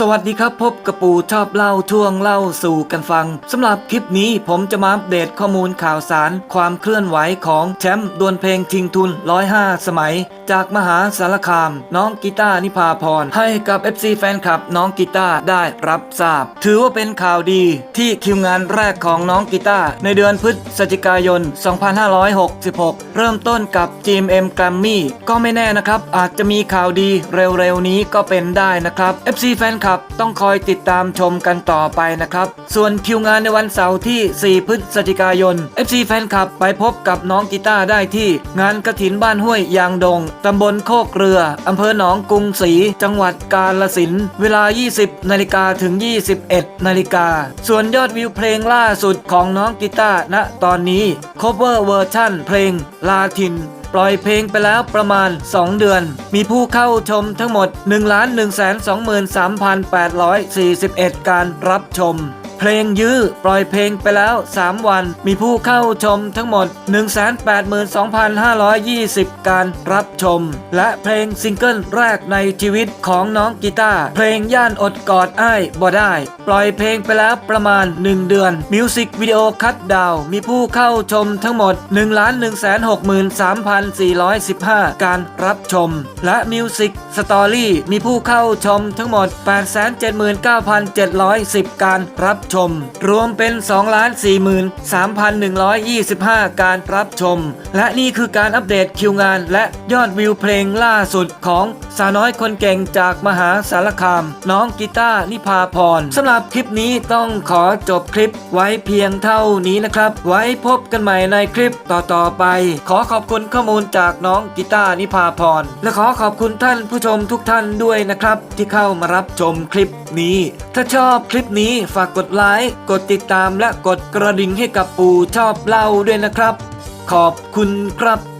สวัสดีครับพบกับปู่ชอบเล่าช่วงเล่าสู่กันฟังสำหรับคลิปนี้ผมจะมาอัปเดตข้อมูลข่าวสาร ความเคลื่อนไหวของแชมป์ดวลเพลงชิงทุน 105 สมัย จากมหาสารคาม น้องกีตาร์นิพาพร ให้กับ FC แฟนคลับน้องกีตาร์ได้รับทราบ ถือว่าเป็นข่าวดีที่คิวงานแรกของน้องกีตาร์ในเดือนพฤศจิกายน 2566 เริ่มต้นกับ GMM Grammy ก็ไม่แน่นะครับอาจจะมีข่าวดีเร็วๆนี้ก็เป็นได้นะครับ FC แฟนคลับต้องคอยติดตามชมกันต่อไปนะครับ ส่วนคิวงานในวันเสาร์ที่ 4 พฤศจิกายน FC แฟนคลับไปพบกับน้องกีตาร์ได้ที่ งานกระถินบ้านห้วยยางดง ตำบลโคกเรืออำเภอหนองกรุงศรีจังหวัดกาฬสินธุ์เวลา 20 นาฬิกาถึง 21 นาฬิกา ส่วนยอดวิวเพลงล่าสุดของน้องกีตาร์ณตอนนี้ cover เวอร์ชั่นเพลงลาทิน ปล่อยเพลงไปแล้วประมาณ 2 เดือน มีผู้เข้าชมทั้งหมด 1 1 2 3 8 4 1 การรับชม เพลงยื้อปล่อยเพลงไปแล้ว 3 วัน มีผู้เข้าชมทั้งหมด 182,520 การรับชม และเพลงซิงเกิลแรกในชีวิตของน้องกีตาร์เพลงย่านอดกอดอ้ายบ่ได้ ปล่อยเพลงไปแล้วประมาณ 1 เดือนมิวสิกวิดีโอคัดดาวมีผู้เข้าชมทั้งหมด 1,163,415 การรับชม และมิวสิกสตอรี่มีผู้เข้าชมทั้งหมด 879,710 การรับชม รวมเป็น 2,43,125 การรับชม และนี่คือการอัปเดตคิวงานและยอดวิวเพลงล่าสุดของ สาวน้อยคนเก่งจากมหาสารคาม น้องกีตาร์นิพาพรสำหรับคลิปนี้ต้องขอจบคลิปไว้เพียงเท่านี้นะครับ ไว้พบกันใหม่ในคลิปต่อๆไป ขอขอบคุณข้อมูลจากน้องกีตาร์นิพาพรและขอขอบคุณท่านผู้ชมทุกท่านด้วยนะครับ ที่เข้ามารับชมคลิปนี้ ถ้าชอบคลิปนี้ฝากกดไลค์กดติดตามและกดกระดิ่งให้กับปู่ชอบเล่าด้วยนะครับ ขอบคุณครับ